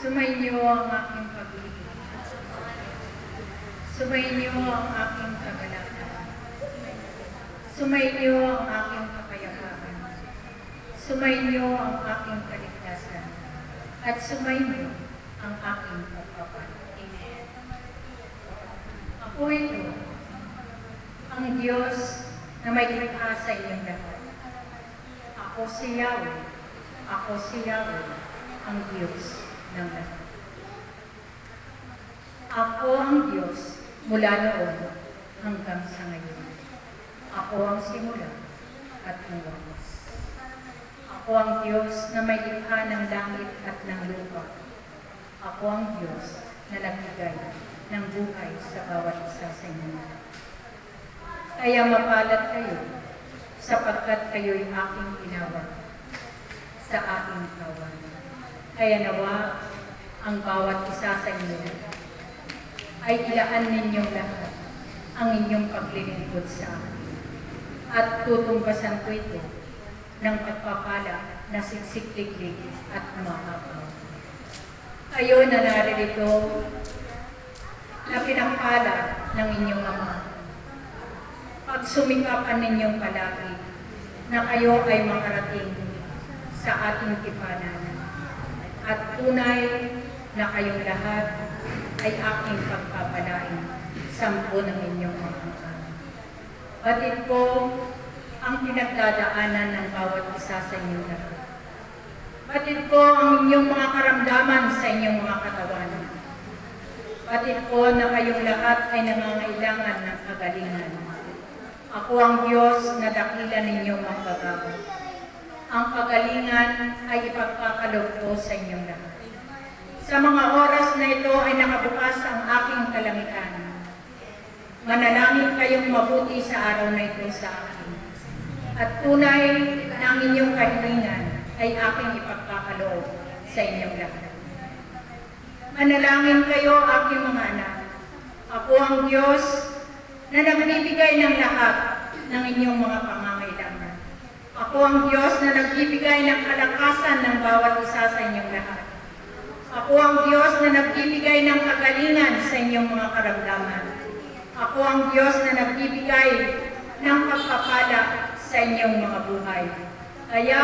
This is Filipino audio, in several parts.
Sumainyo ang aking pag-ibig. Sumainyo ang aking kagalakan. Sumainyo ang aking kapayapaan. Sumainyo ang aking kaligtasan. At sumainyo ang aking pagpapala. Amen. Ako ito, ang Diyos na may likha sa inyong lahat. Ako si Yahweh. Ako si Yahweh, ang Diyos ng lahat. Ako ang Diyos mula noon hanggang sa ngayon. Ako ang simula at ang wakas. Ako ang Diyos na may likha ng langit at ng lupa. Ako ang Diyos na nagbigay ng buhay sa bawat isa sa inyo. Kaya mapalat kayo sapagkat kayo'y aking tinawag sa aking kawan. Kaya nawa ang bawat isa sa inyo ay ilaan ninyong lahat ang inyong paglilingkod sa akin. At tutumbasan ko ito ng pagpapala na siksik-liglig at mahaba. Kayo na naririto na pinapala ng inyong ama. Pagsumikapan ninyong palagi na kayo ay makarating sa ating tipanan. At tunay na kayong lahat ay aking pagpapalain sampo ng inyong mga anak. Batid ko ang pinagdadaanan ng bawat isa sa inyong lahat. Batid ko ang inyong mga karamdaman sa inyong mga katawan. Batid ko na kayong lahat ay nangangailangan ng kagalingan. Ako ang Diyos na dakila ninyong magbabago. Ang kagalingan ay ipagkakalob ko sa inyong lahat. Sa mga oras na ito ay nakabukas ang aking kalangitan. Manalangin kayong mabuti sa araw na ito sa akin. At tunay na ang inyong kahilingan ay aking ipagkakaloob sa inyong lahat. Manalangin kayo, aking mga anak. Ako ang Diyos na nagbibigay ng lahat ng inyong mga pangangailangan. Ako ang Diyos na nagbibigay ng kalakasan ng bawat isa sa inyong lahat. Ako ang Diyos na nagbibigay ng kagalingan sa inyong mga karamdaman. Ako ang Diyos na nagbibigay ng pagpapala sa inyong mga buhay. Kaya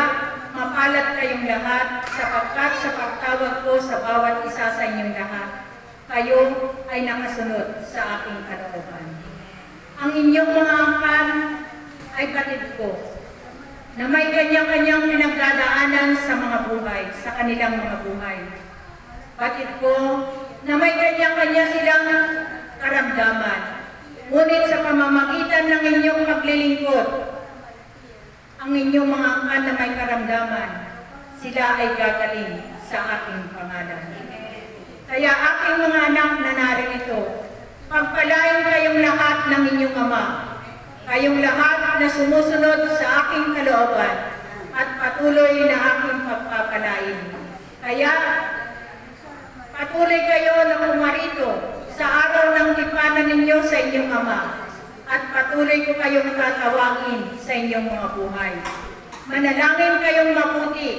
mapalat kayong lahat sapagkat sa pagtawag ko sa bawat isa sa inyong lahat, kayo ay nakasunod sa aking kalooban. Ang inyong mga angkan ay batid ko na may kanyang-kanyang pinagdadaanan sa mga buhay, sa kanilang mga buhay. Batid ko na may kanya-kanya silang karamdaman. Ngunit sa pamamagitan ng inyong paglilingkod, ang inyong mga angkan na may karamdaman, sila ay gagaling sa aking pangalan. Kaya aking mga anak na narito, pagpalain kayong lahat ng inyong ama, kayong lahat na sumusunod sa aking kalooban, at patuloy na aking pagpapalain. Kaya patuloy kayo na pumarito sa araw ng tipanan ninyo sa inyong ama at patuloy ko kayong tatawagin sa inyong mga buhay. Manalangin kayong mabuti,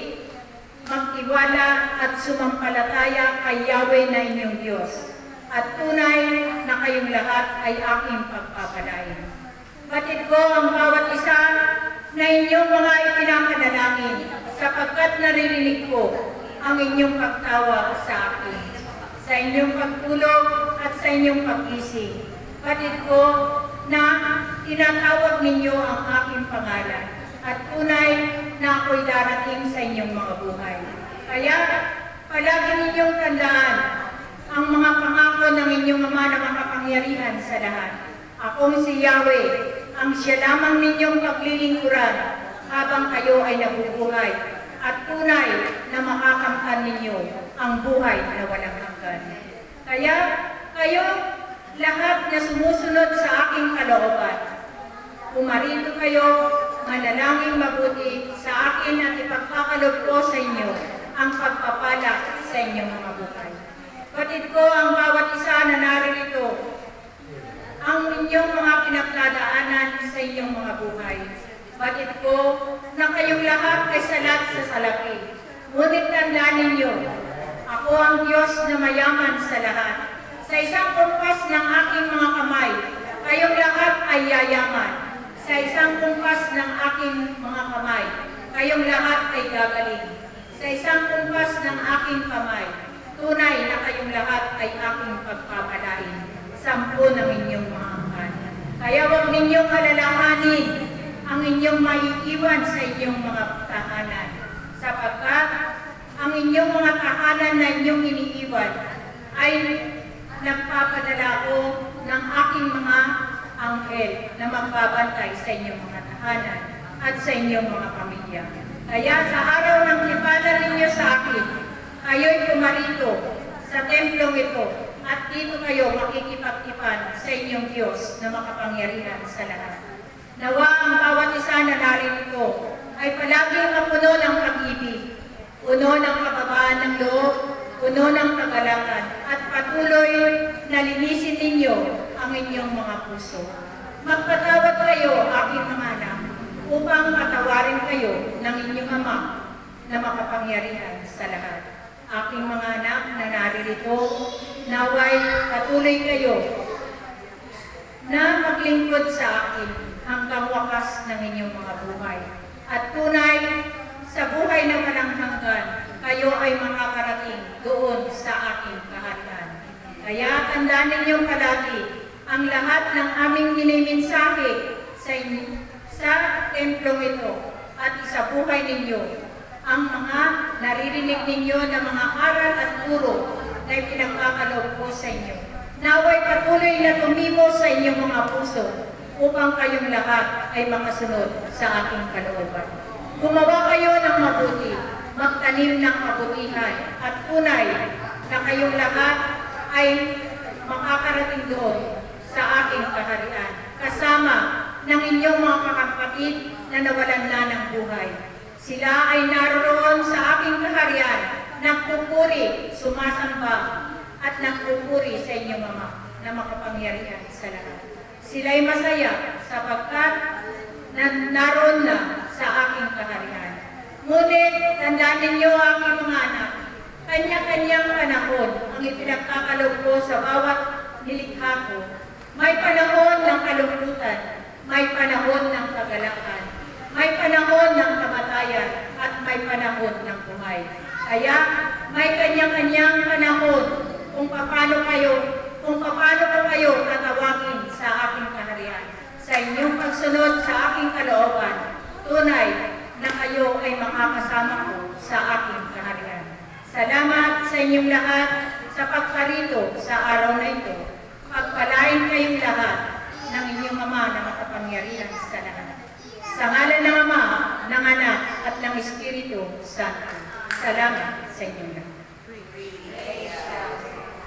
magtiwala at sumampalataya kay Yahweh na inyong Diyos at tunay na kayong lahat ay aking pagpapalain. Batid ko ang bawat isa na inyong mga ipinapanalangin sapagkat naririnig ko ang inyong pagtawag sa akin, sa inyong pagtulog at sa inyong pag-isig. Batid ko na tinatawag ninyo ang aking pangalan at tunay na ako'y darating sa inyong mga buhay. Kaya palagi ninyong tandaan ang mga pangako ng inyong ama na makapangyarihan sa lahat. Akong si Yahweh, ang siya lamang ninyong paglilingkuran habang kayo ay nabubuhay at tunay na makakamtan ninyo ang buhay na walang hanggan. Kaya kayo lahat na sumusunod sa aking kalooban, pumarito kayo, manalangin mabuti sa akin at ipagkakalob ko sa inyo ang pagpapala sa inyong mga buhay. Batid ko ang bawat isa na naririto ang inyong mga pinagdadaanan sa inyong mga buhay. Batid ko na kayong lahat ay salat sa salapi. Ngunit tandaan ninyo, Ako ang Diyos na mayaman sa lahat. Sa isang kumpas ng aking mga kamay, kayong lahat ay yayaman. Sa isang kumpas ng aking mga kamay, kayong lahat ay gagaling. Sa isang kumpas ng aking kamay, tunay na kayong lahat ay aking pagpapalain. Sampu ng inyong. Kaya huwag ninyong alalahanin ang inyong maiiwan sa inyong mga tahanan. Sapagkat ang inyong mga tahanan na inyong iniiwan ay nagpapadala ko ng aking mga anghel na magbabantay sa inyong mga tahanan at sa inyong mga pamilya. Kaya sa araw ng lipanan ninyo sa akin, kayo'y pumarito sa templong ito at dito kayo makikipag-ipan sa inyong Diyos na makapangyarihan sa lahat. Nawa ang bawat isa na naririto ay palaging mapuno ng pag-ibig, puno ng kababaan ng loob, puno ng kagalakan, at patuloy na linisin ninyo ang inyong mga puso. Magpatawad kayo, aking mga anak, upang patawarin kayo ng inyong Ama na makapangyarihan sa lahat. Aking mga anak na naririto, naway patuloy kayo na maglingkod sa akin hanggang wakas ng inyong mga buhay. At tunay, sa buhay na walang hanggan, kayo ay makakarating doon sa aking kaharian. Kaya tandaan ninyong palagi ang lahat ng aming minimensahe sa, inyo, sa templong ito at sa buhay ninyo ang mga naririnig ninyo na mga aral at turo na ipinagkakaloob ko sa inyo. Naway patuloy na tumibo sa inyong mga puso upang kayong lahat ay makasunod sa aking kalooban. Gumawa kayo ng mabuti, magtanim ng kabutihan, at tunay na kayong lahat ay makakarating doon sa aking kaharian, kasama ng inyong mga kakapatid na nawalan na ng buhay. Sila ay naroon sa aking kaharian, nagpupuri, sumasamba, at nagpupuri sa inyong Ama na makapangyarihan sa lahat. Sila'y masaya sapagkat na naroon na sa aking kaharian. Ngunit, tandaan ninyo aking mga anak, kanya-kanyang panahon ang ipinagkakalob ko sa bawat nilikha ko. May panahon ng kalungkutan, may panahon ng kagalakan, may panahon ng kamatayan, at may panahon ng buhay. Kaya, may kanya-kanyang panahon kung paano kayo, kung paano ko kayo tatawagin sa aking kaharian. Sa inyong pagsunod sa aking kalooban, tunay na kayo ay makakasama ko sa aking kaharian. Salamat sa inyong lahat sa pagparito sa araw na ito. Pagpalain kayong lahat ng inyong Ama na makapangyarihan sa lahat. Sa ngalan ng Ama, ng Anak, at ng Espiritu Santo. Salamat sa inyong lahat.